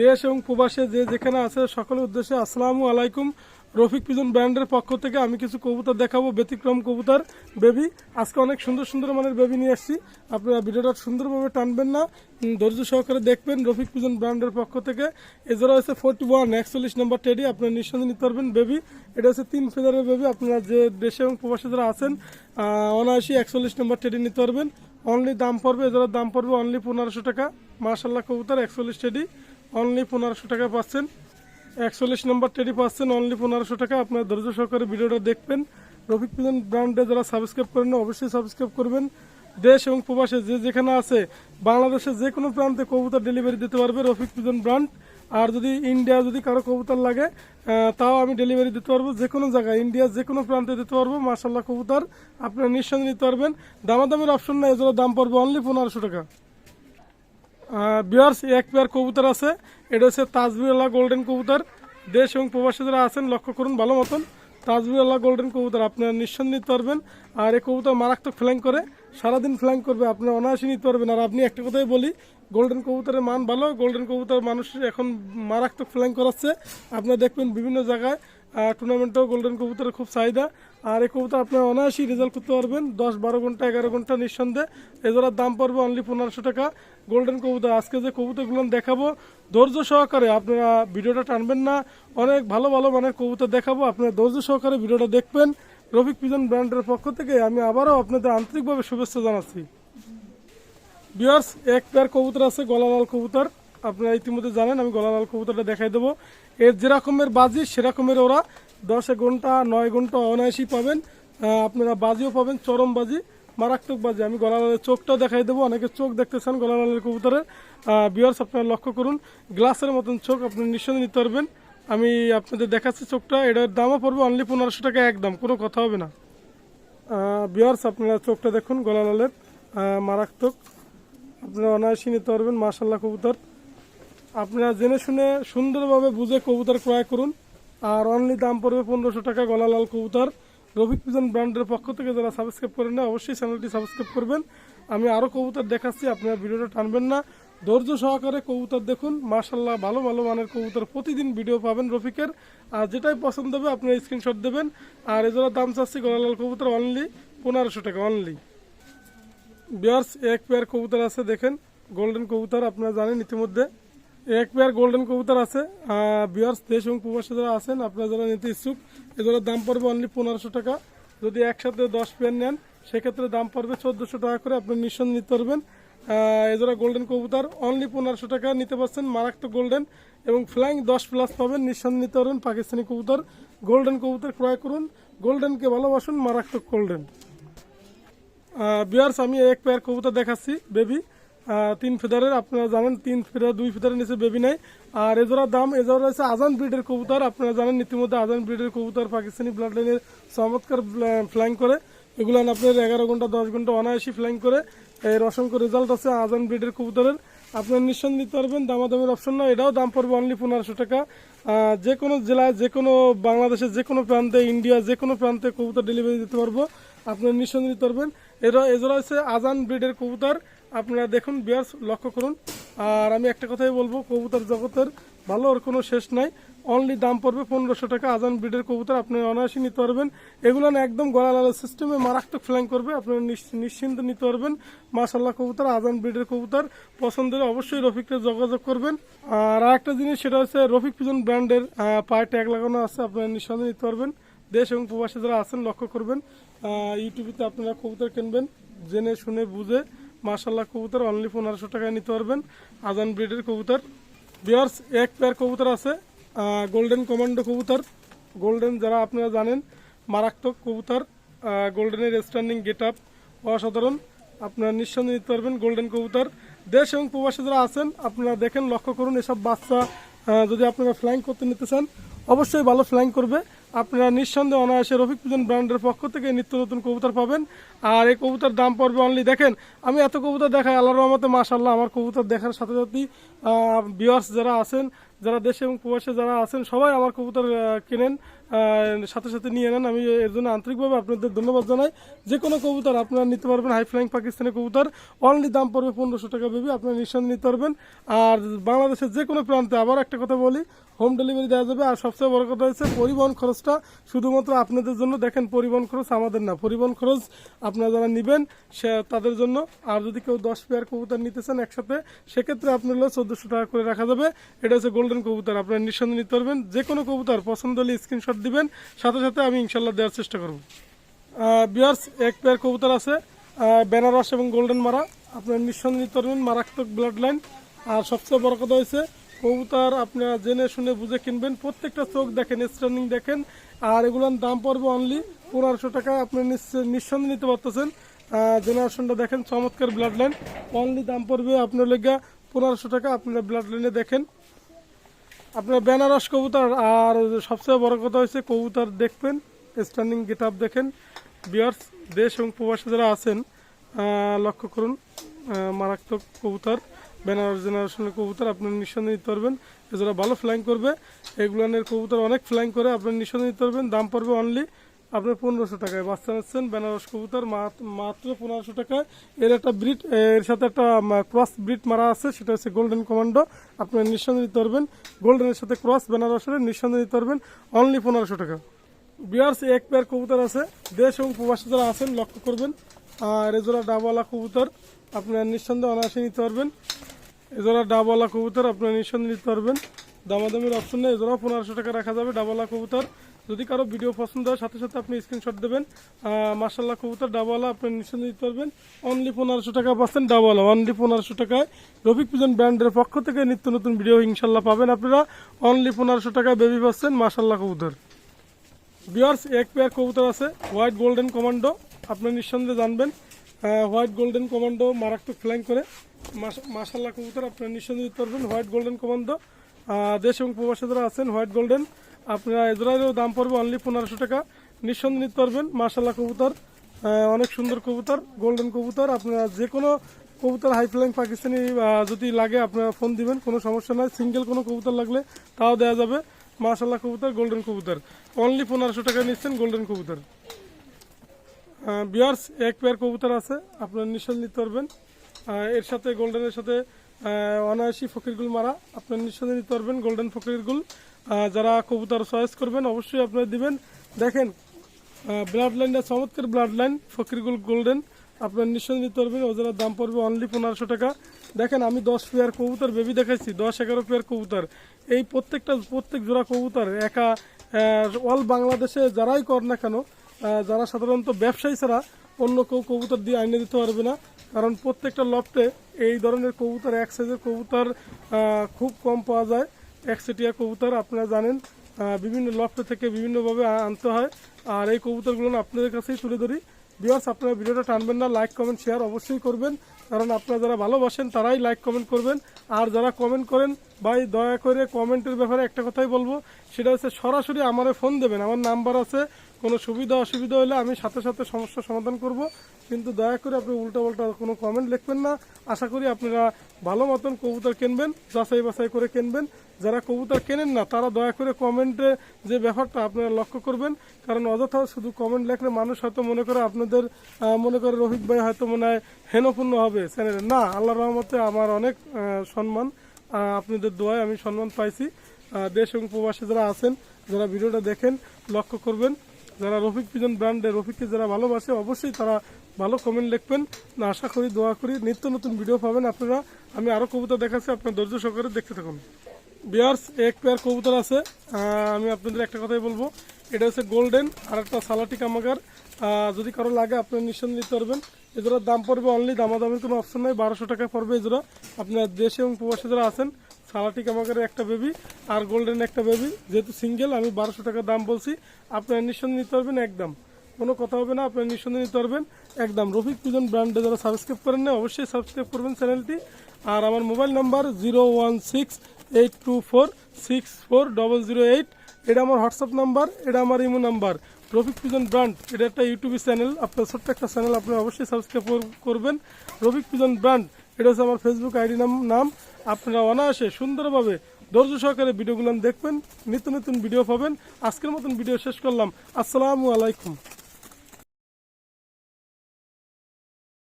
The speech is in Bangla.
দেশ এবং প্রবাসে যে যেখানে আছে, সকলের উদ্দেশ্যে আসসালামু আলাইকুম। রফিক পিজন ব্র্যান্ডের পক্ষ থেকে আমি কিছু কবুতর দেখাবো, ব্যতিক্রম কবুতর, বেবি। আজকে অনেক সুন্দর সুন্দর মানের বেবি নিয়ে আসছি। আপনারা ভিডিওটা সুন্দরভাবে টানবেন না ধৈর্য সহকারে দেখবেন রফিক পিজন ব্র্যান্ডের পক্ষ থেকে। এছাড়া হচ্ছে ফোর্টি ওয়ান, একচল্লিশ নম্বর টেডি, আপনারা নিঃসন্দেহে নিতে পারবেন বেবি। এটা হচ্ছে তিন ফেদারের বেবি, আপনারা যে দেশে এবং প্রবাসে যারা আছেন অনায়াসি একচল্লিশ নম্বর টেডি নিতে পারবেন। অনলি দাম পড়বে এদের দাম পড়বে অনলি পনেরোশো টাকা। মার্শাল্লাহ কবুতর, একচল্লিশ টেডি। অনলি পনেরোশো টাকা পাচ্ছেন। একচল্লিশ নম্বর টেডি পাচ্ছেন। অনলি পনেরোশো টাকা। আপনার ধৈর্য সহকারে ভিডিওটা দেখবেন। রফিক পিজন ব্র্যান্ডে যারা সাবস্ক্রাইব করেন অবশ্যই সাবস্ক্রাইব করবেন। দেশ এবং প্রবাসে যে যেখানে আছে, বাংলাদেশের যে কোনো প্রান্তে কবুতর ডেলিভারি দিতে পারবে রফিক পিজন ব্র্যান্ড। আর যদি ইন্ডিয়া যদি কারও কবুতর লাগে তাও আমি ডেলিভারি দিতে পারব। যে কোনো জায়গায় ইন্ডিয়ার যে কোনো প্রান্তে দিতে পারব। মার্শাল্লাহ কবুতর আপনারা নিঃসন্দেহে নিতে পারবেন। দামাদামের অপশন নাই, এজন্য দাম পড়বে অনলি পনেরোশো টাকা। বিয়ার্স এক পেয়ার কবুতর আছে। এটা হচ্ছে তাজবিরুল্লাহ গোল্ডেন কবুতর। দেশ এবং প্রবাসী যারা আছেন, লক্ষ্য করুন ভালো মতন। তাজবিরুল্লাহ গোল্ডেন কবুতর আপনারা নিঃসন্দেহে নিতে পারবেন। আর এই কবুতর মারাত্মক ফ্ল্যাং করে। সারাদিন ফ্ল্যাং করবে, আপনারা অনায়াসে নিতে পারবেন। আর আপনি একটা কথাই বলি, গোল্ডেন কবুতরের মান ভালো। গোল্ডেন কবুতর মানুষ এখন মারাত্মক ফ্ল্যাং করাচ্ছে। আপনারা দেখবেন বিভিন্ন জায়গায় টুর্নামেন্টেও গোল্ডেন কবুতরের খুব চাহিদা। আর এই কবুতর আপনারা অনায়াসই রেজাল্ট করতে পারবেন। দশ বারো ঘণ্টা, এগারো ঘণ্টা নিঃসন্দেহে। এজোড়ার দাম পড়বে অনলি পনেরোশো টাকা। গোল্ডেন কবুতর আজকে যে কবুতরগুলো দেখাবো, ধৈর্য সহকারে আপনারা ভিডিওটা টানবেন না। অনেক ভালো ভালো মানের কবুতর দেখাবো। আপনারা ধৈর্য সহকারে ভিডিওটা দেখবেন। রফিক পিজন ব্র্যান্ডের পক্ষ থেকে আমি আবারও আপনাদের আন্তরিকভাবে শুভেচ্ছা জানাচ্ছি। বিয়ার্স এক পেয়ার কবুতর আছে, গলালাল কবুতর আপনারা ইতিমধ্যে জানেন, আমি গলালাল কবুতরটা দেখাই দেবো। এর যেরকমের বাজি, সেরকমের ওরা দশ ঘণ্টা, নয় ঘণ্টা অনায়াসই পাবেন। আপনারা বাজিও পাবেন, চরম বাজি, মারাত্মক বাজি। আমি গলালালের চোখটাও দেখাই দেবো। অনেকে চোখ দেখতে চান গলালালের কবুতরের। বিয়ার্স আপনারা লক্ষ্য করুন, গ্লাসের মতন চোখ আপনি নিঃসন্দেহে নিতে পারবেন। আমি আপনাদের দেখাচ্ছি চোখটা, এটার দামও পড়বে অনলি পনেরোশো টাকা একদম, কোনো কথা হবে না। বিয়ার্স আপনারা চোখটা দেখুন, গলালালের মারাত্মক। আপনারা অনায়াসই নিতে পারবেন মাশাল্লাহ কবুতর। আপনারা জেনে শুনে সুন্দরভাবে বুঝে কবুতর ক্রয় করুন। আর অনলি দাম পড়বে পনেরোশো টাকা গলালাল কবুতর। রফিক পিজন ব্র্যান্ডের পক্ষ থেকে যারা সাবস্ক্রাইব করেন না, অবশ্যই চ্যানেলটি সাবস্ক্রাইব করবেন। আমি আরও কবুতর দেখাচ্ছি, আপনারা ভিডিওটা টানবেন না। ধৈর্য সহকারে কবুতর দেখুন। মাশাল্লাহ ভালো ভালো মানের কবুতর প্রতিদিন ভিডিও পাবেন রফিকের। আর যেটাই পছন্দ হবে আপনারা স্ক্রিনশট দেবেন। আর এজোড়া দাম চাচ্ছি গলালাল কবুতর অনলি পনেরোশো টাকা অনলি বিয়ার্স এক পেয়ার কবুতর আছে, দেখেন। গোল্ডেন কবুতর, আপনারা জানেন ইতিমধ্যে। এক পেয়ার গোল্ডেন কবুতর আছে। বিয়ার্স দেশ এবং প্রবাসী যারা আছেন, আপনারা যারা নিতে ইচ্ছুক, এগুলোর দাম পড়বে অনলি পনেরোশো টাকা। যদি একসাথে দশ পেয়ার নেন, সেক্ষেত্রে দাম পড়বে চোদ্দোশো টাকা করে আপনি নিঃসন্দেহে নিতে পারবেন। এজোড়া গোল্ডেন কবুতর অনলি পনেরোশো টাকা নিতে পারছেন, মারাত্মক গোল্ডেন এবং ফ্লাইং দশ প্লাস পাবেন, নিঃসন্দেহে নিতে পারবেন পাকিস্তানি কবুতর। গোল্ডেন কবুতর ক্রয় করুন গোল্ডেনকে ভালোবাসুন, মারাত্মক গোল্ডেন বিয়ার্স আমি এক পেয়ার কবুতর দেখাচ্ছি বেবি তিন ফেদারের আপনারা জানেন, তিন ফেদার দুই ফেদারের নিচে বেবি নাই। আর এজোড়ার দাম এজোড়া হচ্ছে আজান ব্রিডের কবুতর, আপনারা জানেন ইতিমধ্যে আজান ব্রিডের কবুতর পাকিস্তানি ব্লাড লাইনের চমৎকার ফ্লাইং করে। এগুলো আপনার এগারো ঘণ্টা, দশ ঘণ্টা অনায়াসি ফ্লাইং করে। এর অসংখ্য রেজাল্ট আছে আজান ব্রিডের কবুতরের। আপনার নিঃসন্দেহে নিতে পারবেন, দামাদামের অপশন না, এটাও দাম পড়বে অনলি পনেরোশো টাকা। যে কোনো জেলায়, যে কোনো বাংলাদেশের, যে কোনো প্রান্তে ইন্ডিয়া যে কোনো প্রান্তে কবুতর ডেলিভারি দিতে পারব। আপনার নিঃসন্দেহে নিতে পারবেন। এরা এজোড়া হচ্ছে আজান ব্রিডের কবুতর। আপনারা দেখুন বিয়ার্স লক্ষ্য করুন। আর আমি একটা কথাই বলব, কবুতর জগতের ভালো ওর কোনো শেষ নাই। অনলি দাম পড়বে পনেরোশো টাকা। আজান ব্রিডের কবুতর আপনি অনায়াসে নিতে পারবেন। এগুলো একদম গলা লালা সিস্টেমে মারাত্মক ফ্ল্যাং করবে। আপনারা নিশ্চিন্ত নিতে পারবেন। মাশাল্লাহ কবুতর, আজান ব্রিডের কবুতর। পছন্দের অবশ্যই রফিককে যোগাযোগ করবেন। আর আরেকটা জিনিস, সেটা হচ্ছে রফিক পিজন ব্র্যান্ডের পায়ে ট্যাগ লাগানো আছে। আপনারা নিঃসন্দেহে নিতে পারবেন। দেশ এবং প্রবাসী যারা আছেন, লক্ষ্য করবেন। ইউটিউবেতে আপনারা কবুতর কিনবেন। জেনে, শুনে, বুঝে মাশাল্লাহ কবুতর অনলি পনেরোশো টাকায় নিতে পারবেন। আজান ব্রিডের কবুতর। বিয়ার্স এক পেয়ার কবুতর আছে গোল্ডেন কমান্ডো কবুতর। গোল্ডেন যারা আপনারা জানেন, মারাত্মক কবুতর গোল্ডেনের স্ট্যান্ডিং গেট আপ অসাধারণ। আপনারা নিঃসন্দেহে নিতে পারবেন গোল্ডেন কবুতর। দেশ এবং প্রবাসী যারা আছেন, আপনারা দেখেন, লক্ষ্য করুন, এসব বাচ্চা যদি আপনারা ফ্লাইং করতে নিতে চান, অবশ্যই ভালো ফ্লাইং করবে। আপনারা নিঃসন্দেহে অনায়াসে রফিক পুজন ব্র্যান্ডের পক্ষ থেকে নিত্য নতুন কবুতর পাবেন। আর এই কবুতর দাম পড়বে অনলি দেখেন, আমি এত কবুতর দেখাই, আল্লাহর রহমতে মাসাল্লাহ আমার কবুতর দেখার সাথে সাথে বিয়ার্স যারা আছেন যারা দেশে এবং প্রবাসে যারা আছেন, সবাই আমার কবুতর কেনেন সাথে সাথে নিয়ে নেন। আমি এর জন্য আন্তরিকভাবে আপনাদের ধন্যবাদ জানাই। যে কোনো কবুতর আপনারা নিতে পারবেন, হাই ফ্লাইং পাকিস্তানের কবুতর। অনলি দাম পড়বে পনেরোশো টাকা বেবি আপনারা নিঃসন্দেহে নিতে পারবেন। আর বাংলাদেশের যে কোনো প্রান্তে আবার একটা কথা বলি হোম ডেলিভারি দেওয়া যাবে। আর সবচেয়ে বড় কথা হচ্ছে, পরিবহন খরচটা শুধুমাত্র আপনাদের জন্য। দেখেন, পরিবহন খরচ আমাদের না। পরিবহন খরচ আপনারা যারা নেবেন, সে, তাদের জন্য। আর যদি কেউ দশ পেয়ার কবুতর নিতে চান একসাথে, সেক্ষেত্রে আপনার চোদ্দোশো টাকা করে রাখা যাবে। এটা হচ্ছে গোল্ডেন কবুতর আপনারা নিঃসন্দেহে নিতে পারবেন। যে কোনো কবুতর পছন্দ হলে স্ক্রিনশট দিবেন। সাথে সাথে আমি ইনশাল্লাহ দেওয়ার চেষ্টা করব। বিয়ার্স এক পেয়ার কবুতর আছে বেনারস এবং গোল্ডেন মারা। আপনারা নিঃসন্দেহে নিতে পারবেন, মারাত্মক ব্লাড লাইন আর সবচেয়ে বড় কথা হয়েছে, কবুতর আপনারা জেনে শুনে বুঝে কিনবেন। প্রত্যেকটা চোখ দেখেন স্ট্যান্ডিং দেখেন। আর এগুলোর দাম পড়বে অনলি পনেরোশো টাকা। আপনি নিঃসন্দেহে নিতে পারতেছেন। জেনারেশনটা দেখেন, চমৎকার ব্লাড লাইন অনলি দাম পড়বে আপনার লেগা পনেরোশো টাকা। আপনারা ব্লাড লাইনে দেখেন। আপনার বেনারস কবুতর, আর সবচেয়ে বড় কথা হচ্ছে কবুতর দেখবেন স্ট্যান্ডিং গেট দেখেন। বিয়ার্স দেশ এবং প্রবাসী যারা আছেন লক্ষ্য করুন মারাত্মক কবুতর, বেনারস জেনারেশনের কবুতর আপনার নিঃসন্দেহে নিতে পারবেন। এছাড়া ভালো ফ্লাইং করবে, এগুলানের কবুতর অনেক ফ্লাইং করে আপনার নিঃসন্দেহে নিতে পারবেন। দাম পড়বে অনলি আপনার পনেরোশো টাকায়। বাচ্চা নিচ্ছেন বেনারস কবুতর, মাত- মাত্র পনেরোশো টাকায়। এর একটা ব্রিড এর সাথে একটা ক্রস ব্রিড মারা আছে, সেটা হচ্ছে গোল্ডেন কমান্ডো আপনার নিঃসন্দেহে নিতে পারবেন। গোল্ডেনের সাথে ক্রস বেনারসের, নিঃসন্দেহে নিতে পারবেন। অনলি পনেরোশো টাকা। বিয়ার্স এক পেয়ার কবুতর আছে। দেশ এবং প্রবাসী যারা আছেন, লক্ষ্য করবেন। আর এজোড়া ডাবওয়ালা কবুতর, আপনার নিঃসন্দেহে অনায়াসে নিতে পারবেন। এজোড়া ডাবওয়ালা কবুতর আপনার নিঃসন্দেহে নিতে পারবেন। দামাদামির অপশন নেই, এজোড়া পনেরোশো টাকা রাখা যাবে ডাবওয়ালা কবুতর। যদি কারও ভিডিও পছন্দ হয়, সাথে সাথে আপনি স্ক্রিনশট দেবেন। মার্শাল্লাহ কবুতর ডাবওয়ালা আপনি নিঃসন্দেহে নিতে পারবেন। অনলি পনেরোশো টাকা পাচ্ছেন ডাবলা অনলি পনেরোশো টাকায়। রফিক পিজন ব্র্যান্ডের পক্ষ থেকে নিত্য নতুন ভিডিও ইনশাল্লাহ পাবেন আপনারা। অনলি পনেরোশো টাকায় বেবি পাচ্ছেন মার্শাল্লাহ কবুতর। বিয়ার্স এক পেয়ার কবুতর আছে হোয়াইট গোল্ডেন কমান্ডো আপনি নিঃসন্দেহে জানবেন। হোয়াইট গোল্ডেন কমান্ডো মারাত্মক ফ্ল্যাং করে। মাসাল্লাহ কবুতর, আপনারা নিঃসন্দেহে দিতে পারবেন হোয়াইট গোল্ডেন কমান্ডো। দেশ এবং প্রবাসী যারা আছেন, হোয়াইট গোল্ডেন, আপনারা এজরাইলের দাম পড়বে অনলি পনেরোশো টাকা। নিঃসন্দেহে নিতে পারবেন মাসাল্লাহ কবুতর অনেক সুন্দর কবুতর, গোল্ডেন কবুতর। আপনারা যে কোনো কবুতর হাই ফ্লাইং পাকিস্তানি যদি লাগে, আপনারা ফোন দিবেন, কোনো সমস্যা নাই। সিঙ্গেল কোনো কবুতর লাগলে তাও দেওয়া যাবে। মাশাল্লাহ কবুতর, গোল্ডেন কবুতর। অনলি পনেরোশো টাকা নিচ্ছেন, গোল্ডেন কবুতর। বিয়ার্স, এক পেয়ার কবুতর আছে, আপনারা নিঃসন্দেহে নিতে পারবেন। এর সাথে গোল্ডেনের সাথে অনায়াসী ফকিরগুল মারা, আপনার নিঃসন্দেহে নিতে পারবেন গোল্ডেন ফকিরগুল যারা কবুতর চয়েস করবেন, অবশ্যই আপনারা দিবেন। দেখেন ব্লাড লাইনটা চমৎকার ব্লাড লাইন ফকিরগুল গোল্ডেন, আপনার নিঃসন্দেহে নিতে পারবেন। ওদের দাম পড়বে অনলি পনেরোশো টাকা। দেখেন, আমি দশ পেয়ার কবুতর বেবি দেখাইছি, দশ, এগারো পেয়ার কবুতর। এই প্রত্যেকটা, প্রত্যেক জোড়া কবুতর একা অল বাংলাদেশে যারাই কর না কেন যারা সাধারণত ব্যবসায়ী ছাড়া অন্য কেউ কবুতর দিয়ে আইনে দিতে পারবে না, কারণ প্রত্যেকটা লফটে এই ধরনের কবুতর, এক সাইজের কবুতর খুব কম পাওয়া যায়। একচেটিয়া কবুতর আপনারা জানেন বিভিন্ন লফট থেকে বিভিন্নভাবে আনতে হয়। আর এই কবুতরগুলো আপনাদের কাছেই তুলে ধরি। বিয়ার্স আপনারা ভিডিওটা টানবেন না লাইক কমেন্ট শেয়ার অবশ্যই করবেন। কারণ আপনারা যারা ভালোবাসেন, তারাই লাইক কমেন্ট করবেন। আর যারা কমেন্ট করেন, ভাই, দয়া করে কমেন্টের ব্যাপারে একটা কথাই বলব। সেটা হচ্ছে সরাসরি আমারে ফোন দেবেন। আমার নাম্বার আছে কোনো সুবিধা অসুবিধা হলে আমি সাথে সাথে সমস্যার সমাধান করব। কিন্তু দয়া করে আপনি উল্টা পাল্টা কোনো কমেন্ট লিখবেন না। আশা করি আপনারা ভালো মতন কবুতর কিনবেন, যাচাই বাছাই করে কিনবেন। যারা কবুতর কেনেন না, তারা দয়া করে কমেন্টে যে ব্যাপারটা আপনারা লক্ষ্য করবেন। কারণ অযথা শুধু কমেন্ট লেখলে মানুষ হয়তো মনে করে আপনাদের মনে করে রোহিত ভাই হয়তো মনে হয় হেনপূর্ণ হবে চ্যানেলে না আল্লাহ রহমতে আমার অনেক সম্মান আপনাদের দোয়ায় আমি সম্মান পাইছি। দেশ এবং প্রবাসী যারা আছেন, যারা ভিডিওটা দেখেন, লক্ষ্য করবেন। যারা রফিক পিজন ব্র্যান্ডে রফিককে যারা ভালোবাসে, অবশ্যই তারা ভালো কমেন্ট লিখবেন। না, আশা করি, দোয়া করি, নিত্য নতুন ভিডিও পাবেন আপনারা। আমি আরও কবুতর দেখাচ্ছি, আপনার ধৈর্য সহকারে দেখতে থাকুন। বিয়ার্স এক পেয়ার কবুতর আছে। আমি আপনাদের একটা কথাই বলব। এটা হচ্ছে গোল্ডেন আর একটা সালাটি কামাগার। যদি কারও লাগে, আপনি নিঃসন্দেহে নিতে পারবেন। এজোড়ার দাম পড়বে অনলি দামাদামের কোনো অপশন নেই। বারোশো টাকা পড়বে এজোড়া। আপনার দেশে এবং প্রবাসী যারা আছেন সালাটি কামাগারের একটা বেবি আর গোল্ডেন একটা বেবি যেহেতু সিঙ্গেল আমি বারোশো টাকা দাম বলছি। আপনার নিঃসন্দেহে নিতে পারবেন একদম। কোনো কথা হবে না, আপনার নিঃসন্দেহে নিতে পারবেন একদম। রফিক পিজন ব্র্যান্ডে যারা সাবস্ক্রাইব করেন না অবশ্যই সাবস্ক্রাইব করবেন চ্যানেলটি আর আমার mobile number zero one six eight two four six four double zero eight এটা আমার হোয়াটসঅ্যাপ নাম্বার এটা আমার imo number Rafiq pigeon brand এটা একটা ইউটিউব চ্যানেল আপনার ছোট্ট একটা চ্যানেল আপনি অবশ্যই সাবস্ক্রাইব করবেন। রফিক পিজন ব্র্যান্ড এটা হচ্ছে আমার ফেসবুক আইডি নাম নাম। আপনারা অনায়াসে সুন্দরভাবে ধৈর্য সহকারে ভিডিওগুলো দেখবেন, নিত্য নতুন ভিডিও পাবেন। আজকের মতন ভিডিও শেষ করলাম। আসসালামু আলাইকুম।